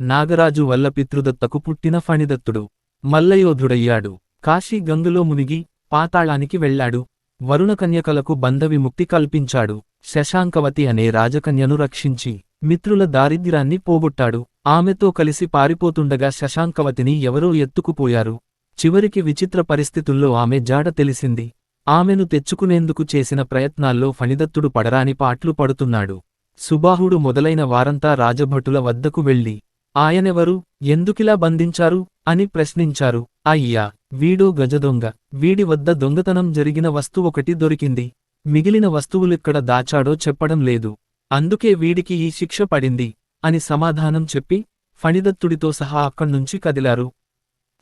నాగరాజు వల్ల పితృదత్తకు పుట్టిన ఫణిదత్తుడు. మల్లయోధుడయ్యాడు. కాశీ గంగులో మునిగి పాతాళానికి వెళ్ళాడు. వరుణకన్యకలకు బంధవిముక్తి కల్పించాడు. శశాంకవతి అనే రాజకన్యను రక్షించి మిత్రుల దారిద్ర్యాన్ని పోగొట్టాడు. ఆమెతో కలిసి పారిపోతుండగా శశాంకవతిని ఎవరో ఎత్తుకుపోయారు. చివరికి విచిత్ర పరిస్థితుల్లో ఆమె జాడ తెలిసింది. ఆమెను తెచ్చుకునేందుకు చేసిన ప్రయత్నాల్లో ఫణిదత్తుడు పడరాని పాట్లు పడుతున్నాడు. సుబాహుడు మొదలైన వారంతా రాజభటుల వద్దకు వెళ్ళి ఆయనెవరు? ఎందుకిలా బంధించారు? అని ప్రశ్నించారు. అయ్యా వీడో గజదొంగ వీడి వద్ద దొంగతనం జరిగిన వస్తువొకటి దొరికింది. మిగిలిన వస్తువులిక్కడ దాచాడో చెప్పడం లేదు. అందుకే వీడికి ఈ శిక్ష పడింది. అని సమాధానం చెప్పి ఫణిదత్తుడితో సహా అక్కడ్నుంచి కదిలారు.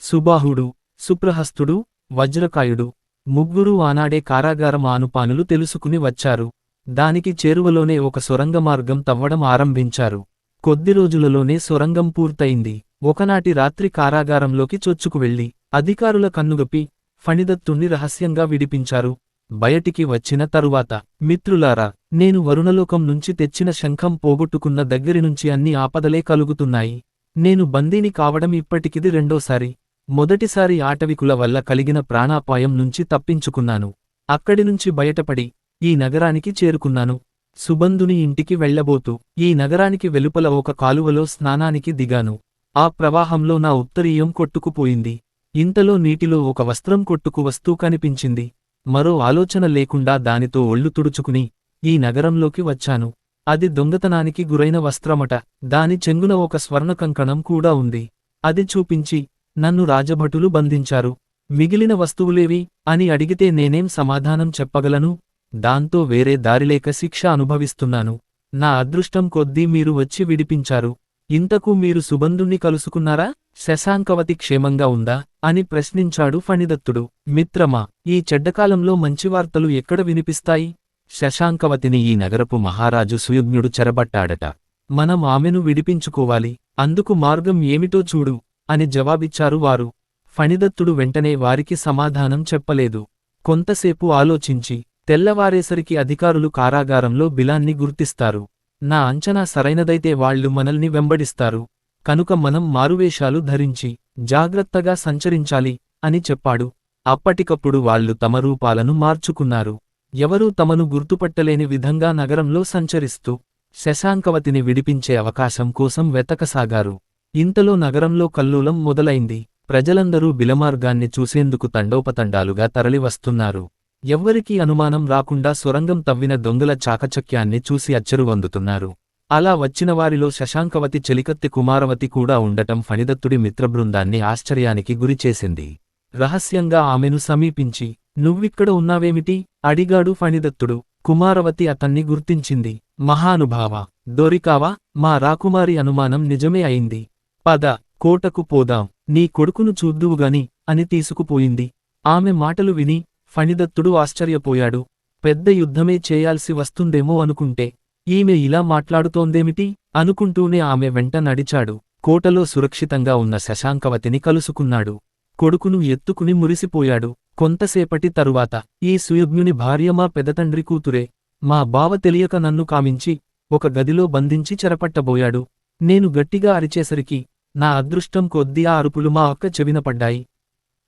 సుబాహుడు సుప్రహస్తుడు వజ్రకాయుడు ముగ్గురూ ఆనాడే కారాగారం ఆనుపానులు తెలుసుకుని వచ్చారు. దానికి చేరువలోనే ఒక సొరంగ మార్గం తవ్వడం ఆరంభించారు. కొద్ది రోజులలోనే సొరంగం పూర్తయింది. ఒకనాటి రాత్రి కారాగారంలోకి చొచ్చుకు వెళ్ళి అధికారుల కన్నుగప్పి ఫణిదత్తుణ్ణి రహస్యంగా విడిపించారు. బయటికి వచ్చిన తరువాత మిత్రులారా నేను వరుణలోకం నుంచి తెచ్చిన శంఖం పోగొట్టుకున్న దగ్గరినుంచి అన్ని ఆపదలే కలుగుతున్నాయి. నేను బందీని కావడం ఇప్పటికిది రెండోసారి. మొదటిసారి ఆటవికుల వల్ల కలిగిన ప్రాణాపాయం నుంచి తప్పించుకున్నాను. అక్కడి నుంచి బయటపడి ఈ నగరానికి చేరుకున్నాను. సుబంధుని ఇంటికి వెళ్ళబోతూ ఈ నగరానికి వెలుపల ఒక కాలువలో స్నానానికి దిగాను. ఆ ప్రవాహంలో నా ఉత్తరీయం కొట్టుకుపోయింది. ఇంతలో నీటిలో ఒక వస్త్రం కొట్టుకు వస్తూ కనిపించింది. మరో ఆలోచన లేకుండా దానితో ఒళ్ళు తుడుచుకుని ఈ నగరంలోకి వచ్చాను. అది దొంగతనానికి గురైన వస్త్రమట. దాని చెంగున ఒక స్వర్ణకంకణం కూడా ఉంది. అది చూపించి నన్ను రాజభటులు బంధించారు. మిగిలిన వస్తువులేవి? అని అడిగితే నేనేం సమాధానం చెప్పగలను? దాంతో వేరే దారిలేక శిక్ష అనుభవిస్తున్నాను. నా అదృష్టం కొద్దీ మీరు వచ్చి విడిపించారు. ఇంతకు మీరు సుబంధుణ్ణి కలుసుకున్నారా? శశాంకవతి క్షేమంగా ఉందా? అని ప్రశ్నించాడు ఫణిదత్తుడు. మిత్రమా ఈ చెడ్డకాలంలో మంచి వార్తలు ఎక్కడ వినిపిస్తాయి? శశాంకవతిని ఈ నగరపు మహారాజు సుయుజ్ఞుడు చెరబట్టాడట. మనం ఆమెను విడిపించుకోవాలి. అందుకు మార్గం ఏమిటో చూడు అని జవాబిచ్చారు వారు. ఫణిదత్తుడు వెంటనే వారికి సమాధానం చెప్పలేదు. కొంతసేపు ఆలోచించి తెల్లవారేసరికి అధికారులు కారాగారంలో బిలాన్ని గుర్తిస్తారు. నా అంచనా సరైనదైతే వాళ్ళు మనల్ని వెంబడిస్తారు. కనుక మనం మారువేషాలు ధరించి జాగ్రత్తగా సంచరించాలి అని చెప్పాడు. అప్పటికప్పుడు వాళ్ళు తమ రూపాలను మార్చుకున్నారు. ఎవరూ తమను గుర్తుపట్టలేని విధంగా నగరంలో సంచరిస్తూ శశాంకవతిని విడిపించే అవకాశం కోసం వెతకసాగారు. ఇంతలో నగరంలో కల్లోలం మొదలైంది. ప్రజలందరూ బిలమార్గాన్ని చూసేందుకు తండోపతండాలుగా తరలివస్తున్నారు. ఎవ్వరికీ అనుమానం రాకుండా సొరంగం తవ్విన దొంగల చాకచక్యాన్ని చూసి అచ్చరువందుతున్నారు అలా వచ్చినవారిలో శశాంకవతి చెలికత్తి కుమారవతి కూడా ఉండటం ఫణిదత్తుడి మిత్రబృందాన్ని ఆశ్చర్యానికి గురిచేసింది రహస్యంగా ఆమెను సమీపించి నువ్విక్కడ ఉన్నావేమిటి అడిగాడు ఫణిదత్తుడు. కుమారవతి అతన్ని గుర్తించింది. మహానుభావ దొరికావా? మా రాకుమారి అనుమానం నిజమే అయింది. పద కోటకు పోదాం. నీ కొడుకును చూద్దువుగాని అని తీసుకుపోయింది. ఆమె మాటలు విని ఫణిదత్తుడు ఆశ్చర్యపోయాడు. పెద్ద యుద్ధమే చేయాల్సి వస్తుందేమో అనుకుంటే ఈమె ఇలా మాట్లాడుతోందేమిటి? అనుకుంటూనే ఆమె వెంట నడిచాడు. కోటలో సురక్షితంగా ఉన్న శశాంకవతిని కలుసుకున్నాడు. కొడుకును ఎత్తుకుని మురిసిపోయాడు. కొంతసేపటి తరువాత ఈ సుయజ్ఞుని భార్య మా పెదతండ్రి కూతురే. మా బావ తెలియక నన్ను కామించి ఒక గదిలో బంధించి చెరపట్టబోయాడు. నేను గట్టిగా అరిచేసరికి నా అదృష్టం కొద్దీ ఆ అరుపులు మా అక్క చెవినపడ్డాయి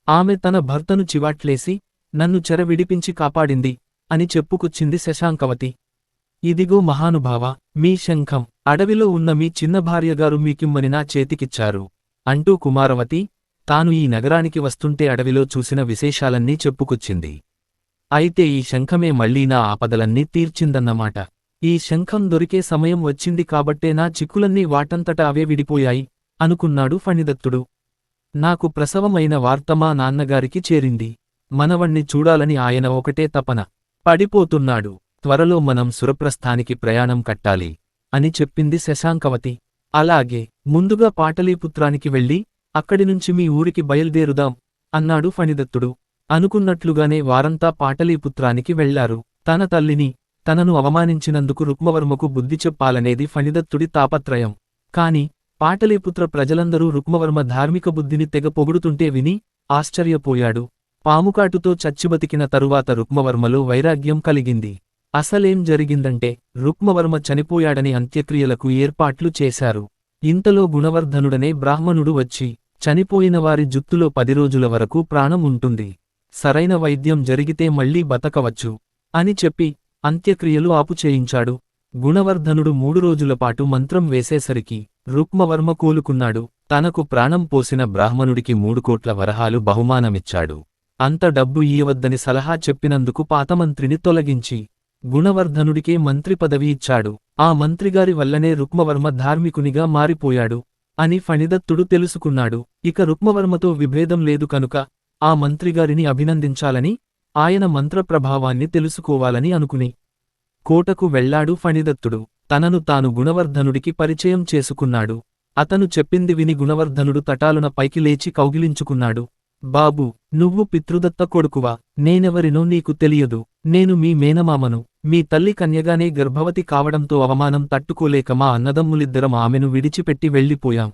ఆమె తన భర్తను చివాట్లేసి నన్ను చెర విడిపించి కాపాడింది అని చెప్పుకొచ్చింది శశాంకవతి. ఇదిగో మహానుభావ మీ శంఖం అడవిలో ఉన్న మీ చిన్న భార్యగారు మీకిమ్మని నా చేతికిచ్చారు. అంటూ కుమారవతి తాను ఈ నగరానికి వస్తుంటే అడవిలో చూసిన విశేషాలన్నీ చెప్పుకొచ్చింది. అయితే ఈ శంఖమే మళ్ళీ నా ఆపదలన్నీ తీర్చిందన్నమాట. ఈ శంఖం దొరికే సమయం వచ్చింది కాబట్టే నా చిక్కులన్నీ వాటంతట అవే విడిపోయాయి అనుకున్నాడు ఫణిదత్తుడు. నాకు ప్రసవమైన వార్త మా నాన్నగారికి చేరింది. మనవణ్ణి చూడాలని ఆయన ఒకటే తపన. పడిపోతున్నాడు. త్వరలో మనం సురప్రస్థానికి ప్రయాణం కట్టాలి అని చెప్పింది శశాంకవతి. అలాగే ముందుగా పాటలీపుత్రానికి వెళ్ళి అక్కడినుంచి మీ ఊరికి బయల్దేరుదాం అన్నాడు ఫణిదత్తుడు. అనుకున్నట్లుగానే వారంతా పాటలీపుత్రానికి వెళ్ళారు తన తల్లిని తనను అవమానించినందుకు రుక్మవర్మకు బుద్ధి చెప్పాలనేది ఫణిదత్తుడి తాపత్రయం. కాని పాటలీపుత్ర ప్రజలందరూ రుక్మవర్మ ధార్మిక బుద్ధిని తెగ పొగుడుతుంటే విని ఆశ్చర్యపోయాడు. పాముకాటుతో చచ్చిబతికిన తరువాత రుక్మవర్మలో వైరాగ్యం కలిగింది. అసలేం జరిగిందంటే రుక్మవర్మ చనిపోయాడని అంత్యక్రియలకు ఏర్పాట్లు చేశారు. ఇంతలో గుణవర్ధనుడనే బ్రాహ్మణుడు వచ్చి చనిపోయిన వారి జుత్తులో పది రోజుల వరకు ప్రాణం ఉంటుంది. సరైన వైద్యం జరిగితే మళ్ళీ బతకవచ్చు. అని చెప్పి అంత్యక్రియలు ఆపు చేయించాడు గుణవర్ధనుడు మూడు రోజులపాటు మంత్రం వేసేసరికి రుక్మవర్మ కోలుకున్నాడు. తనకు ప్రాణం పోసిన బ్రాహ్మణుడికి మూడు కోట్ల వరహాలు బహుమానమిచ్చాడు. అంత డబ్బు ఇయ్యవద్దని సలహా చెప్పినందుకు పాతమంత్రిని తొలగించి గుణవర్ధనుడికే మంత్రి పదవి ఇచ్చాడు. ఆ మంత్రిగారి వల్లనే రుక్మవర్మ ధార్మికునిగా మారిపోయాడు అని ఫణిదత్తుడు తెలుసుకున్నాడు. ఇక రుక్మవర్మతో విభేదం లేదు కనుక ఆ మంత్రిగారిని అభినందించాలని ఆయన మంత్రప్రభావాన్ని తెలుసుకోవాలని అనుకుని కోటకు వెళ్ళాడు ఫణిదత్తుడు. తనను తాను గుణవర్ధనుడికి పరిచయం చేసుకున్నాడు. అతను చెప్పింది విని గుణవర్ధనుడు తటాలున పైకి లేచి కౌగిలించుకున్నాడు. బాబు నువ్వు పితృదత్త కొడుకువా? నేనెవరినో నీకు తెలియదు. నేను మీ మేనమామను. మీ తల్లి కన్యగానే గర్భవతి కావడంతో అవమానం తట్టుకోలేక మా అన్నదమ్ములిద్దరం ఆమెను విడిచిపెట్టి వెళ్ళిపోయాం.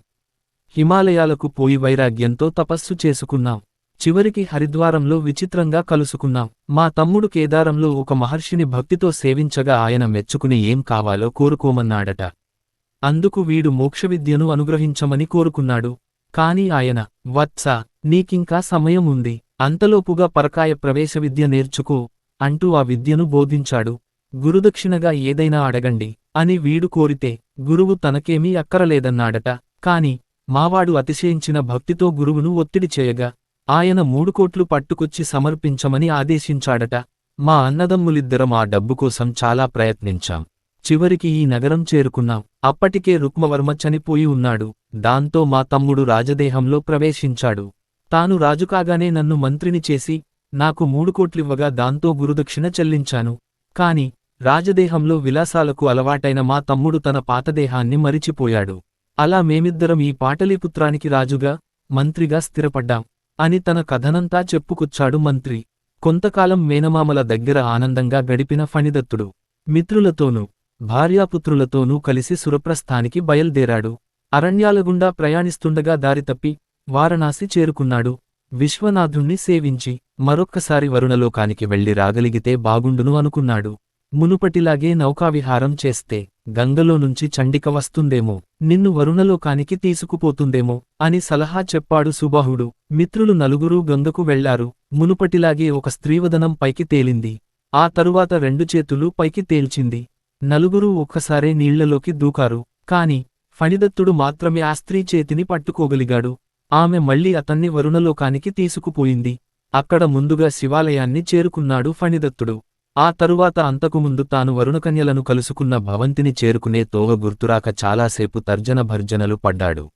హిమాలయాలకు పోయి వైరాగ్యంతో తపస్సు చేసుకున్నాం. చివరికి హరిద్వారంలో విచిత్రంగా కలుసుకున్నాం. మా తమ్ముడు కేదారంలో ఒక మహర్షిని భక్తితో సేవించగా ఆయన మెచ్చుకుని ఏం కావాలో కోరుకోమన్నాడట. అందుకు వీడు మోక్షవిద్యను అనుగ్రహించమని కోరుకున్నాడు. కాని ఆయన వత్స నీకింకా సమయం ఉంది అంతలోపుగా పరకాయ ప్రవేశ విద్య నేర్చుకో అంటూ ఆ విద్యను బోధించాడు. గురుదక్షిణగా ఏదైనా అడగండి అని వీడు కోరితే గురువు తనకేమీ అక్కరలేదన్నాడట. కాని మావాడు అతిశయించిన భక్తితో గురువును ఒత్తిడి చేయగా ఆయన మూడు కోట్లు పట్టుకొచ్చి సమర్పించమని ఆదేశించాడట. మా అన్నదమ్ములిద్దరం ఆ డబ్బుకోసం చాలా ప్రయత్నించాం. చివరికి ఈ నగరం చేరుకున్నాం. అప్పటికే రుక్మవర్మ చనిపోయి ఉన్నాడు. దాంతో మా తమ్ముడు రాజదేహంలో ప్రవేశించాడు. తాను రాజుకాగానే నన్ను మంత్రిని చేసి నాకు మూడు కోట్లివ్వగా దాంతో గురుదక్షిణ చెల్లించాను. కాని రాజదేహంలో విలాసాలకు అలవాటైన మా తమ్ముడు తన పాతదేహాన్ని మరిచిపోయాడు. అలా మేమిద్దరం ఈ పాటలీపుత్రానికి రాజుగా మంత్రిగా స్థిరపడ్డాం. అని తన కథనంతా చెప్పుకొచ్చాడు మంత్రి. కొంతకాలం మేనమామల దగ్గర ఆనందంగా గడిపిన ఫణిదత్తుడు. మిత్రులతోనూ భార్యాపుత్రులతోనూ కలిసి సురప్రస్థానికి బయల్దేరాడు. అరణ్యాలగుండా ప్రయాణిస్తుండగా దారితప్పి వారణాసి చేరుకున్నాడు. విశ్వనాథుణ్ణి సేవించి మరొక్కసారి వరుణలోకానికి వెళ్ళి రాగలిగితే బాగుండును అనుకున్నాడు. మునుపటిలాగే నౌకావిహారం చేస్తే గంగలో నుంచి చండిక వస్తుందేమో నిన్ను వరుణలోకానికి తీసుకుపోతుందేమో అని సలహా చెప్పాడు సుబాహుడు. మిత్రులు నలుగురూ గంగకు వెళ్ళారు. మునుపటిలాగే ఒక స్త్రీవదనం పైకి తేలింది. ఆ తరువాత రెండు చేతులు పైకి తేల్చింది. నలుగురూ ఒక్కసారే నీళ్ళలోకి దూకారు. కాని ఫణిదత్తుడు మాత్రమే ఆ స్త్రీ చేతిని పట్టుకోగలిగాడు. ఆమె మళ్ళీ అతన్ని వరుణలోకానికి తీసుకుపోయింది. అక్కడ ముందుగా శివాలయాన్ని చేరుకున్నాడు ఫణిదత్తుడు. ఆ తరువాత అంతకుముందు తాను వరుణకన్యలను కలుసుకున్న భవంతిని చేరుకునే తోవ గుర్తురాక చాలాసేపు తర్జన భర్జనలు పడ్డాడు.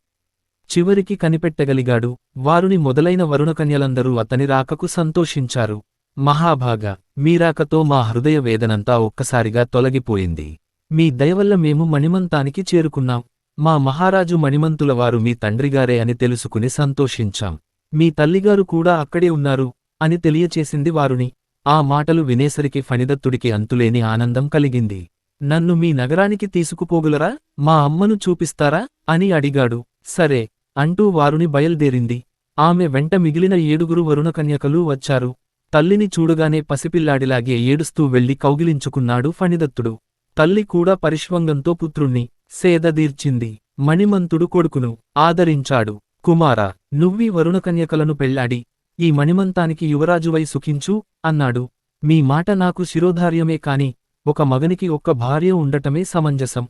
చివరికి కనిపెట్టగలిగాడు. వారుని మొదలైన వరుణకన్యలందరూ అతని రాకకు సంతోషించారు. మహాభాగ మీరాకతో మా హృదయ వేదనంతా ఒక్కసారిగా తొలగిపోయింది. మీ దయవల్ల మేము మణిమంతానికి చేరుకున్నాం. మా మహారాజు మణిమంతులవారు మీ తండ్రిగారే అని తెలుసుకుని సంతోషించాం. మీ తల్లిగారు కూడా అక్కడే ఉన్నారు అని తెలియచేసింది వారుని. ఆ మాటలు వినేసరికి ఫణిదత్తుడికి అంతులేని ఆనందం కలిగింది. నన్ను మీ నగరానికి తీసుకుపోగలరా? మా అమ్మను చూపిస్తారా? అని అడిగాడు. సరే అంటూ వారుని బయల్దేరింది. ఆమె వెంట మిగిలిన ఏడుగురు వరుణకన్యకలు వచ్చారు. తల్లిని చూడగానే పసిపిల్లాడిలాగే ఏడుస్తూ వెళ్ళి కౌగిలించుకున్నాడు ఫణిదత్తుడు. తల్లి కూడా పరిష్వంగంతో పుత్రుణ్ణి సేదదీర్చింది మణిమంతుడు కొడుకును ఆదరించాడు. కుమారా నువ్వీ వరుణకన్యకలను పెళ్ళాడి ఈ మణిమంతానికి యువరాజువై సుఖించు అన్నాడు. మీ మాట నాకు శిరోధార్యమే కాని ఒక మగనికి ఒక్క భార్య ఉండటమే సమంజసం.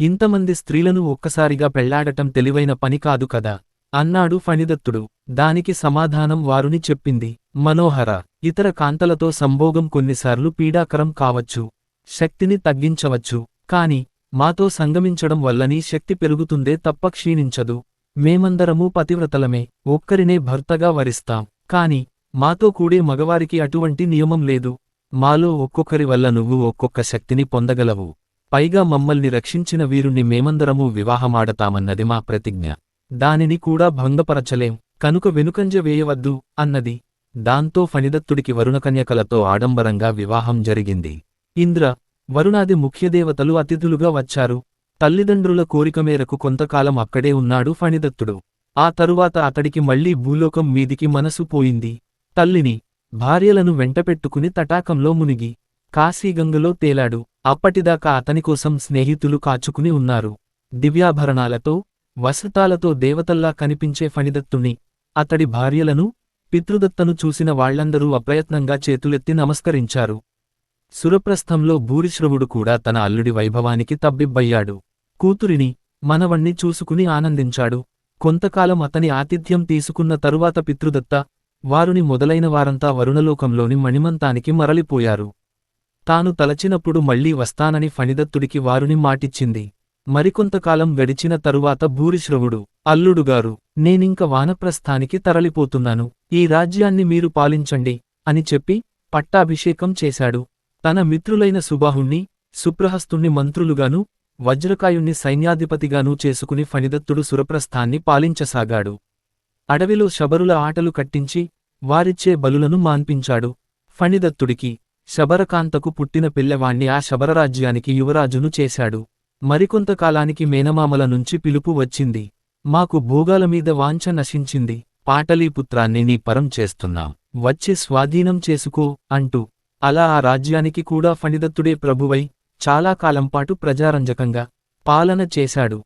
ఇంతమంది స్త్రీలను ఒక్కసారిగా పెళ్ళాడటం తెలివైన పని కాదు కదా అన్నాడు ఫణిదత్తుడు. దానికి సమాధానం వారుని చెప్పింది. మనోహర ఇతర కాంతలతో సంభోగం కొన్నిసార్లు పీడాకరం కావచ్చు శక్తిని తగ్గించవచ్చు కాని మాతో సంగమించడం వల్లనీ శక్తి పెరుగుతుందే తప్ప క్షీణించదు. మేమందరమూ పతివ్రతలమే ఒక్కరినే భర్తగా వరిస్తాం కాని మాతో కూడే మగవారికి అటువంటి నియమం లేదు. మాలో ఒక్కొక్కరి వల్ల నువ్వు ఒక్కొక్క శక్తిని పొందగలవు. పైగా మమ్మల్ని రక్షించిన వీరుణ్ణి మేమందరమూ వివాహమాడతామన్నది మా ప్రతిజ్ఞ. దానిని కూడా భంగపరచలేం కనుక వెనుకంజ వేయవద్దు అన్నది దాంతో ఫణిదత్తుడికి వరుణకన్యకలతో ఆడంబరంగా వివాహం జరిగింది. ఇంద్ర వరుణాది ముఖ్యదేవతలు అతిథులుగా వచ్చారు. తల్లిదండ్రుల కోరిక మేరకు కొంతకాలం అక్కడే ఉన్నాడు ఫణిదత్తుడు. ఆ తరువాత అతడికి మళ్ళీ భూలోకం మీదికి మనసు పోయింది. తల్లిని భార్యలను వెంటపెట్టుకుని తటాకంలో మునిగి కాశీగంగలో తేలాడు. అప్పటిదాకా అతనికోసం స్నేహితులు కాచుకుని ఉన్నారు. దివ్యాభరణాలతో వసతాలతో దేవతల్లా కనిపించే ఫణిదత్తుని అతడి భార్యలను పితృదత్తను చూసిన వాళ్ళందరూ అప్రయత్నంగా చేతులెత్తి నమస్కరించారు. సురప్రస్థంలో భూరిశ్రవుడు కూడా తన అల్లుడి వైభవానికి తబ్బిబ్బయ్యాడు. కూతురిని మనవణ్ణి చూసుకుని ఆనందించాడు. కొంతకాలం అతని ఆతిథ్యం తీసుకున్న తరువాత పితృదత్త వారుని మొదలైన వారంతా వరుణలోకంలోని మణిమంతానికి మరలిపోయారు. తాను తలచినప్పుడు మళ్ళీ వస్తానని ఫణిదత్తుడికి వారుని మాటిచ్చింది. మరికొంతకాలం గడిచిన తరువాత భూరిశ్రవుడు అల్లుడుగారు నేనింక వానప్రస్థానికి తరలిపోతున్నాను ఈ రాజ్యాన్ని మీరు పాలించండి అని చెప్పి పట్టాభిషేకం చేశాడు. తన మిత్రులైన సుబాహుణ్ణి సుప్రహస్తుణ్ణి మంత్రులుగాను వజ్రకాయుణ్ణి సైన్యాధిపతిగానూ చేసుకుని ఫణిదత్తుడు సురప్రస్థాన్ని పాలించసాగాడు. అడవిలో శబరుల ఆటలు కట్టించి వారిచ్చే బలులను మాన్పించాడు. ఫణిదత్తుడికి శబరకాంతకు పుట్టిన పిల్లవాణ్ణి ఆ శబరరాజ్యానికి యువరాజును చేశాడు. మరికొంతకాలానికి మేనమామల నుంచి పిలుపు వచ్చింది. మాకు భోగాలమీద వాంఛ నశించింది. పాటలీపుత్రాన్ని నీ పరం చేస్తున్నాం. వచ్చి స్వాధీనం చేసుకో అంటూ. అలా ఆ రాజ్యానికి కూడా ఫణిదత్తుడే ప్రభువై. చాలా కాలంపాటు ప్రజారంజకంగా. పాలన చేశాడు.